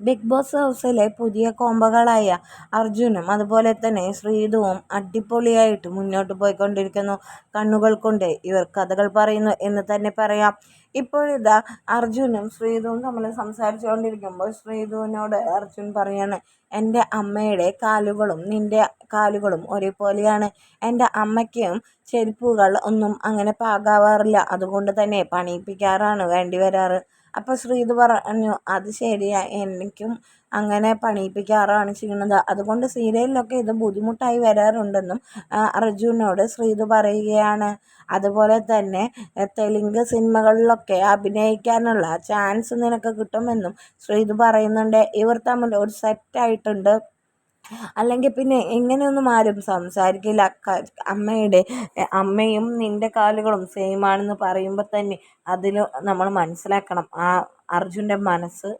Big boss ഹൗസിലെ പുതിയ കോമ്പകളായ അർജുനും അതുപോലെ തന്നെ ശ്രീതുവും അടിപൊളിയായിട്ട് മുന്നോട്ട് പോയിക്കൊണ്ടിരിക്കുന്നു. കണ്ണുകൾ കൊണ്ട് ഇവർ കഥകൾ പറയുന്നു എന്ന് തന്നെ പറയാം. ഇപ്പോഴിതാ അർജുനും ശ്രീതുവും തമ്മിൽ സംസാരിച്ചുകൊണ്ടിരിക്കുമ്പോൾ ശ്രീതുവിനോട് അർജുൻ പറയാണ് എന്റെ അമ്മയുടെ കാലുകളും നിന്റെ കാലുകളും ഒരേപോലെയാണ്. എന്റെ അമ്മയ്ക്കും ചെരുപ്പുകൾ ഒന്നും അങ്ങനെ പാകാവാറില്ല. അതുകൊണ്ട് തന്നെ പണിയിപ്പിക്കാറാണ് വേണ്ടി വരാറ്. അപ്പോൾ ശ്രീത് പറഞ്ഞു അത് ശരിയാ. എനിക്കും അങ്ങനെ പണിയിപ്പിക്കാറാണ് ചെയ്യുന്നത്. അതുകൊണ്ട് സീരിയലിലൊക്കെ ഇത് ബുദ്ധിമുട്ടായി വരാറുണ്ടെന്നും അർജുനോട് ശ്രീതു പറയുകയാണ്. അതുപോലെ തന്നെ തെലുങ്ക് സിനിമകളിലൊക്കെ അഭിനയിക്കാനുള്ള ചാൻസ് നിനക്ക് കിട്ടുമെന്നും ശ്രീതു പറയുന്നുണ്ട്. ഇവർ തമ്മിൽ ഒരു സെറ്റായിട്ടുണ്ട് അല്ലെങ്കിൽ പിന്നെ ഇങ്ങനെയൊന്നും ആരും സംസാരിക്കില്ല. അമ്മയുടെ അമ്മയും നിന്റെ കാലുകളും സെയിം ആണെന്ന് പറയുമ്പോൾ തന്നെ അതിൽ നമ്മൾ മനസ്സിലാക്കണം. ആ അർജുന്റെ മനസ്സ്